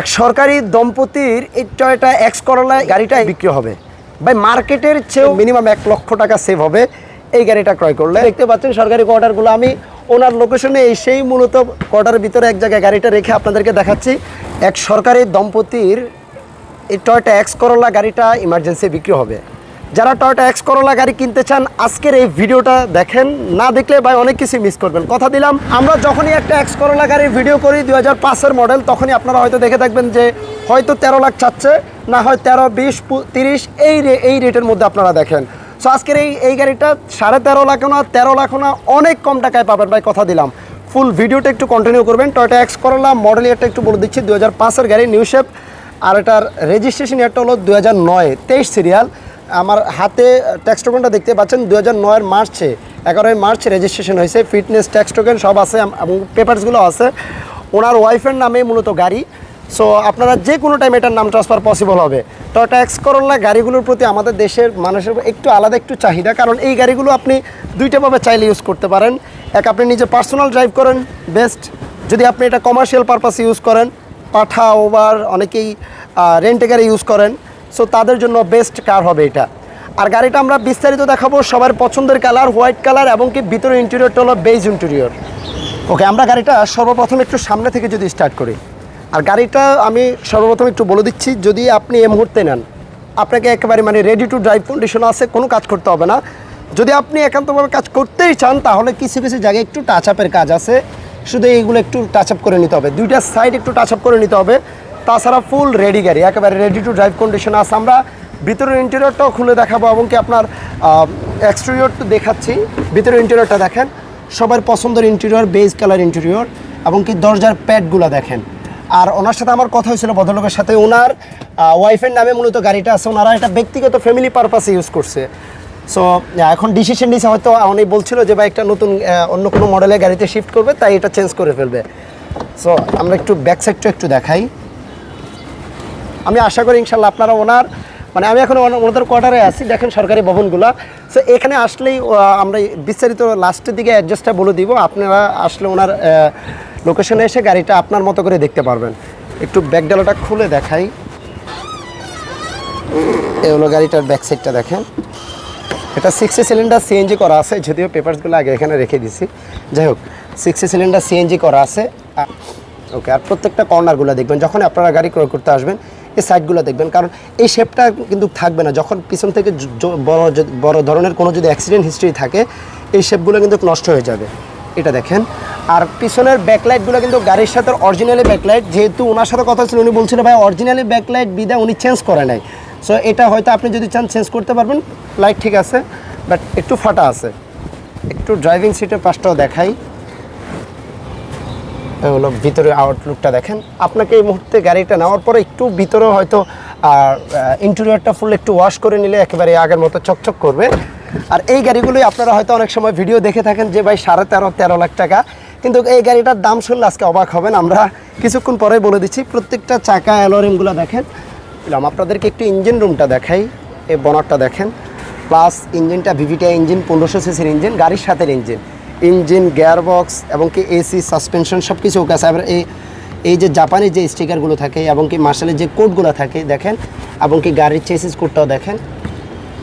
এক সরকারি দম্পতির এই টয়টা এক্স করলা গাড়িটা বিক্রি হবে। ভাই, মার্কেটের চেয়েও মিনিমাম এক লক্ষ টাকা সেভ হবে এই গাড়িটা ক্রয় করলে। দেখতে পাচ্ছেন সরকারি কোয়ার্টারগুলো। আমি ওনার লোকেশনে এসেই মূলত কোয়ার্টারের ভিতরে এক জায়গায় গাড়িটা রেখে আপনাদেরকে দেখাচ্ছি। এক সরকারি দম্পতির এই টয়টা এক্স করলা গাড়িটা ইমার্জেন্সি বিক্রি হবে। যারা টয়টা এক্স করোলা গাড়ি কিনতে চান, আজকের এই ভিডিওটা দেখেন। না দেখলে ভাই অনেক কিছু মিস করবেন। কথা দিলাম, আমরা যখনই একটা এক্স করলা গাড়ির ভিডিও করি, দুই হাজার মডেল তখনই আপনারা হয়তো দেখে থাকবেন যে হয়তো তেরো লাখ চাচ্ছে, না হয় তেরো, বিশ তিরিশ, এই এই রেটের মধ্যে আপনারা দেখেন। সো আজকের এই এই গাড়িটা সাড়ে তেরো লাখও না, তেরো লাখও না, অনেক কম টাকায় পাবেন ভাই, কথা দিলাম। ফুল ভিডিওটা একটু কন্টিনিউ করবেন। টয়টা এক্স করলা মডেল ইয়ারটা একটু বলে দিচ্ছি দু হাজার পাঁচের গাড়ি নিউ শেপ আর এটার রেজিস্ট্রেশন ইয়ারটা হলো দু হাজার নয়, তেইশ সিরিয়াল আমার হাতে ট্যাক্স টোকেনটা দেখতে পাচ্ছেন দু হাজার নয়ের মার্চে, এগারোই মার্চ রেজিস্ট্রেশন হয়েছে ফিটনেস ট্যাক্স টোকেন সব আছে এবং পেপারসগুলো আছে। ওনার ওয়াইফের নামে মূলত গাড়ি। সো আপনারা যে কোনো টাইম এটার নাম ট্রান্সফার পসিবল হবে। টয়টা এক্স করোলা গাড়িগুলোর প্রতি আমাদের দেশের মানুষের একটু আলাদা একটু চাহিদা, কারণ এই গাড়িগুলো আপনি দুইটাভাবে চাইলে ইউজ করতে পারেন। এক, আপনি নিজে পার্সোনাল ড্রাইভ করেন বেস্ট যদি আপনি এটা কমার্শিয়াল পারপাসে ইউজ করেন পাঠা ওভার অনেকেই রেন্টে গাড়ি ইউজ করেন। সো তাদের জন্য বেস্ট কার হবে এটা। আর গাড়িটা আমরা বিস্তারিত দেখাবো সবার পছন্দের কালার হোয়াইট কালার এবং কি ভিতরে ইন্টেরিয়রটা হলো বেজ ইন্টেরিয়র ওকে আমরা গাড়িটা সর্বপ্রথম একটু সামনে থেকে যদি স্টার্ট করি। আর গাড়িটা আমি সর্বপ্রথম একটু বলে দিচ্ছি, যদি আপনি এই মুহূর্তে নেন, আপনাকে একেবারে মানে রেডি টু ড্রাইভ কন্ডিশন আছে, কোনো কাজ করতে হবে না। যদি আপনি একান্তভাবে কাজ করতেই চান, তাহলে কিছু কিছু জায়গায় একটু টাচ আপের কাজ আছে। শুধু এইগুলো একটু টাচ আপ করে নিতে হবে। দুইটা সাইড একটু টাচ আপ করে নিতে হবে। তাছাড়া ফুল রেডি গাড়ি, একেবারে রেডি টু ড্রাইভ কন্ডিশন আছে। আমরা ভিতরের ইন্টেরিয়রটাও খুলে দেখাবো এবং কি আপনার এক্সটেরিয়র দেখাচ্ছি। ভিতরের ইন্টেরিয়রটা দেখেন, সবার পছন্দের ইন্টেরিয়র বেজ কালার ইন্টেরিয়র এবং কি দরজার প্যাডগুলো দেখেন। আর ওনার সাথে আমার কথা হয়েছিল ভদ্রলোকের সাথে, ওনার ওয়াইফের নামে মূলত গাড়িটা আছে। ওনারা এটা ব্যক্তিগত ফ্যামিলি পারপাসে ইউজ করছে। সো এখন ডিসিশন নিয়েছে হয়তো উনি বলছিল যে, ভাই, একটা নতুন অন্য কোনো মডেলের গাড়িতে শিফট করবে, তাই এটা চেঞ্জ করে ফেলবে। সো আমরা একটু ব্যাক সাইডটা একটু দেখাই। আমি আশা করি ইনশাল্লাহ আপনারা ওনার মানে আমি এখন ওনা- ওনাদের কোয়ার্টারে আছি, দেখেন সরকারি ভবনগুলো। সো এখানে আসলেই আমরা বিস্তারিত লাস্টের দিকে অ্যাড্রেসটা বলে দিব। আপনারা আসলে ওনার লোকেশনে এসে গাড়িটা আপনার মতো করে দেখতে পারবেন। একটু ব্যাকডালাটা খুলে দেখাই। এই হলো গাড়িটার ব্যাক সাইডটা দেখেন। এটা সিক্সটি সিলিন্ডার সিএনজি করা আছে, যদিও পেপারসগুলো আগে এখানে রেখে দিছি। যাই হোক সিক্সটি সিলিন্ডার সিএনজি করা আছে। ওকে, আর প্রত্যেকটা কর্নারগুলো দেখবেন যখন আপনারা গাড়ি ক্রয় করতে আসবেন এই সাইডগুলো দেখবেন। কারণ এই শেপটা কিন্তু থাকবে না। যখন পিছন থেকে বড় বড় ধরনের কোনো যদি অ্যাক্সিডেন্ট হিস্ট্রি থাকে, এই শেপগুলো কিন্তু নষ্ট হয়ে যাবে। এটা দেখেন। আর পিছনের ব্যাকলাইটগুলো কিন্তু গাড়ির সাথে অরিজিনালি ব্যাকলাইট যেহেতু ওনার সাথে কথা ছিল উনি বলছিল, ভাই অরিজিনালি ব্যাকলাইট বিদা উনি চেঞ্জ করে নাই। সো এটা হয়তো আপনি যদি চান চেঞ্জ করতে পারবেন। লাইট ঠিক আছে বাট একটু ফাটা আছে। একটু ড্রাইভিং সিটের পাশটাও দেখাই। হলো ভিতরে আউটলুকটা দেখেন। আপনাকে এই মুহূর্তে গাড়িটা নেওয়ার পরে একটু ভিতরে হয়তো, আর ইন্টেরিয়রটা ফুল একটু ওয়াশ করে নিলে একেবারে আগের মতো চকচক করবে। আর এই গাড়িগুলোই আপনারা হয়তো অনেক সময় ভিডিও দেখে থাকেন যে, ভাই, সাড়ে তেরো তেরো লাখ টাকা। কিন্তু এই গাড়িটার দাম শুনলে আজকে অবাক হবেন। আমরা কিছুক্ষণ পরে বলে দিচ্ছি, প্রত্যেকটা চাকা অ্যালোরিমগুলো দেখেন। আপনাদেরকে একটু ইঞ্জিন রুমটা দেখাই, এই বনারটা দেখেন। প্লাস ইঞ্জিনটা ভিভিটিআই ইঞ্জিন পনেরোশো সিসির ইঞ্জিন গাড়ির সাথে ইঞ্জিন ইঞ্জিন, গিয়ারবক্স এবং কি এসি, সাসপেনশন সব কিছু ওকে আছে। এই এই যে জাপানি যে স্টিকারগুলো থাকে এবং কি মার্শালের যে কোডগুলো থাকে, দেখেন, এবং কি গাড়ির চেসিস কোডটাও দেখেন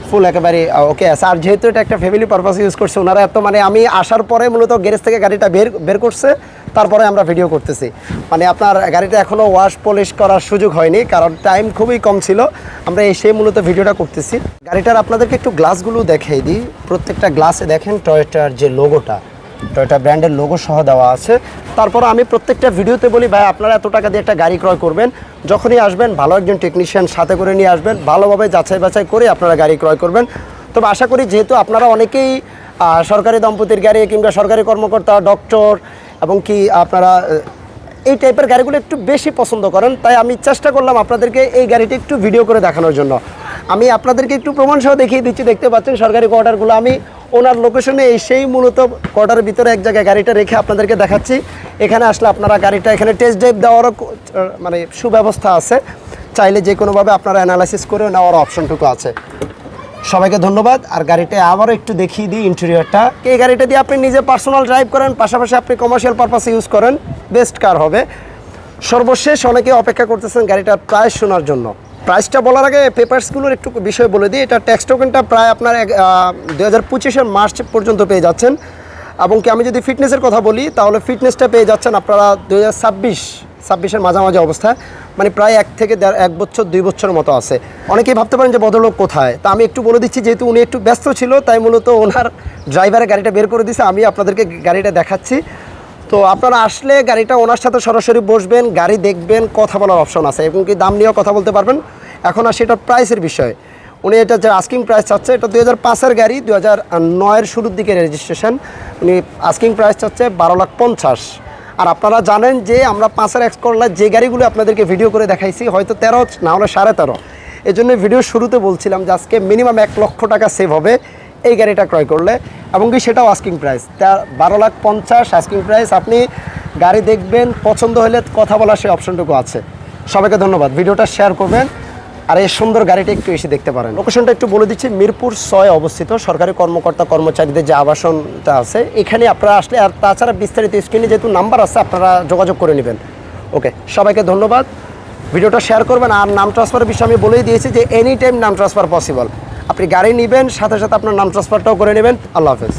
ফুল একেবারে ওকে আছে। আর যেহেতু এটা একটা ফ্যামিলি পারপাস ইউজ করছে, ওনারা এত মানে আমি আসার পরে মূলত গ্যারেজ থেকে গাড়িটা বের বের করছে, তারপরে আমরা ভিডিও করতেছি। মানে আপনার গাড়িটা এখনও ওয়াশ পলিশ করার সুযোগ হয়নি, কারণ টাইম খুবই কম ছিল। আমরা এসে মূলত ভিডিওটা করতেছি। গাড়িটার আপনাদেরকে একটু গ্লাসগুলো দেখাই দিই। প্রত্যেকটা গ্লাসে দেখেন টয়োটার যে লোগোটা টয়োটা ব্র্যান্ডের লোগো সহ দেওয়া আছে। তারপর আমি প্রত্যেকটা ভিডিওতে বলি, ভাই, আপনারা এত টাকা দিয়ে একটা গাড়ি ক্রয় করবেন? যখনই আসবেন, ভালো একজন টেকনিশিয়ান সাথে করে নিয়ে আসবেন, ভালোভাবে যাচাই বাছাই করে আপনারা গাড়ি ক্রয় করবেন। তবে আশা করি যেহেতু আপনারা অনেকেই সরকারি দম্পতির গাড়ি কিংবা সরকারি কর্মকর্তা ডক্টর এবং কি আপনারা এই টাইপের গাড়িগুলো একটু বেশি পছন্দ করেন, তাই আমি চেষ্টা করলাম আপনাদেরকে এই গাড়িটি একটু ভিডিও করে দেখানোর জন্য। আমি আপনাদেরকে একটু প্রমাণ সহ দেখিয়ে দিচ্ছি, দেখতে পাচ্ছেন সরকারি কোয়ার্টারগুলো আমি ওনার লোকেশনে এসেই মূলত কোয়ার্টারের ভিতরে এক জায়গায় গাড়িটা রেখে আপনাদেরকে দেখাচ্ছি। এখানে আসলে আপনারা গাড়িটা এখানে টেস্ট ড্রাইভ দেওয়ারও মানে সুব্যবস্থা আছে। চাইলে যে কোনোভাবে আপনারা অ্যানালাইসিস করে নেওয়ার অপশনটুকু আছে। সবাইকে ধন্যবাদ। আর গাড়িটা আবারও একটু দেখিয়ে দিই ইন্টেরিয়রটা এই গাড়িটা দিয়ে আপনি নিজে পার্সোনাল ড্রাইভ করেন, পাশাপাশি আপনি কমার্শিয়াল পারপাসে ইউজ করেন বেস্ট কার হবে। সর্বশেষ অনেকে অপেক্ষা করতেছেন গাড়িটার প্রাইস শোনার জন্য। প্রাইসটা বলার আগে পেপারসগুলোর একটু বিষয় বলে দিই। এটা ট্যাক্স টোকেনটা প্রায় আপনার এক দু হাজার পঁচিশের মার্চ পর্যন্ত পেয়ে যাচ্ছেন। এবং কি আমি যদি ফিটনেসের কথা বলি, তাহলে ফিটনেসটা পেয়ে যাচ্ছেন আপনারা দু হাজার ছাব্বিশ ছাব্বিশের মাঝামাঝি অবস্থায়। মানে প্রায় এক থেকে দেড়, এক বছর, দুই বছরের মতো আছে। অনেকেই ভাবতে পারেন যে ভদ্রলোক কোথায়? তা আমি একটু বলে দিচ্ছি, যেহেতু উনি একটু ব্যস্ত ছিল, তাই মূলত ওনার ড্রাইভারের গাড়িটা বের করে দিয়েছে আমি আপনাদেরকে গাড়িটা দেখাচ্ছি। তো আপনারা আসলে গাড়িটা ওনার সাথে সরাসরি বসবেন, গাড়ি দেখবেন, কথা বলার অপশন আছে, এবং কি দাম নিয়েও কথা বলতে পারবেন। এখন আর এটা প্রাইসের বিষয়। উনি এটা যে আস্কিং প্রাইস চাচ্ছে, এটা দুই হাজার পাঁচের গাড়ি দু হাজার নয়ের শুরুর দিকে রেজিস্ট্রেশন উনি আস্কিং প্রাইস চাচ্ছে বারো লাখ পঞ্চাশ। আর আপনারা জানেন যে আমরা পাঁচের এক্স করলার যে গাড়িগুলো আপনাদেরকে ভিডিও করে দেখাইছি, হয়তো তেরো, না হলে সাড়ে তেরো। এই জন্য ভিডিও শুরুতে বলছিলাম যে আজকে মিনিমাম এক লক্ষ টাকা সেভ হবে এই গাড়িটা ক্রয় করলে। এবং কি সেটাও আস্কিং প্রাইস তা বারো লাখ পঞ্চাশ আস্কিং প্রাইস আপনি গাড়ি দেখবেন, পছন্দ হলে কথা বলার সেই অপশনটুকু আছে। সবাইকে ধন্যবাদ। ভিডিওটা শেয়ার করবেন। আর এই সুন্দর গাড়িটা একটু এসে দেখতে পারেন। লোকেশনটা একটু বলে দিচ্ছি, মিরপুর ছয় অবস্থিত, সরকারি কর্মকর্তা কর্মচারীদের যে আবাসনটা আছে, এখানে আপনারা আসলে, আর তাছাড়া বিস্তারিত স্ক্রিনে যেহেতু নাম্বার আছে, আপনারা যোগাযোগ করে নেবেন। ওকে সবাইকে ধন্যবাদ। ভিডিওটা শেয়ার করবেন, আর নাম ট্রান্সফারের বিষয়ে আমি বলেই দিয়েছি যে এনি টাইম নাম ট্রান্সফার পসিবল আপনি গাড়ি নেবেন, সাথে সাথে আপনার নাম ট্রান্সফারটাও করে নেবেন। আল্লাহ হাফেজ।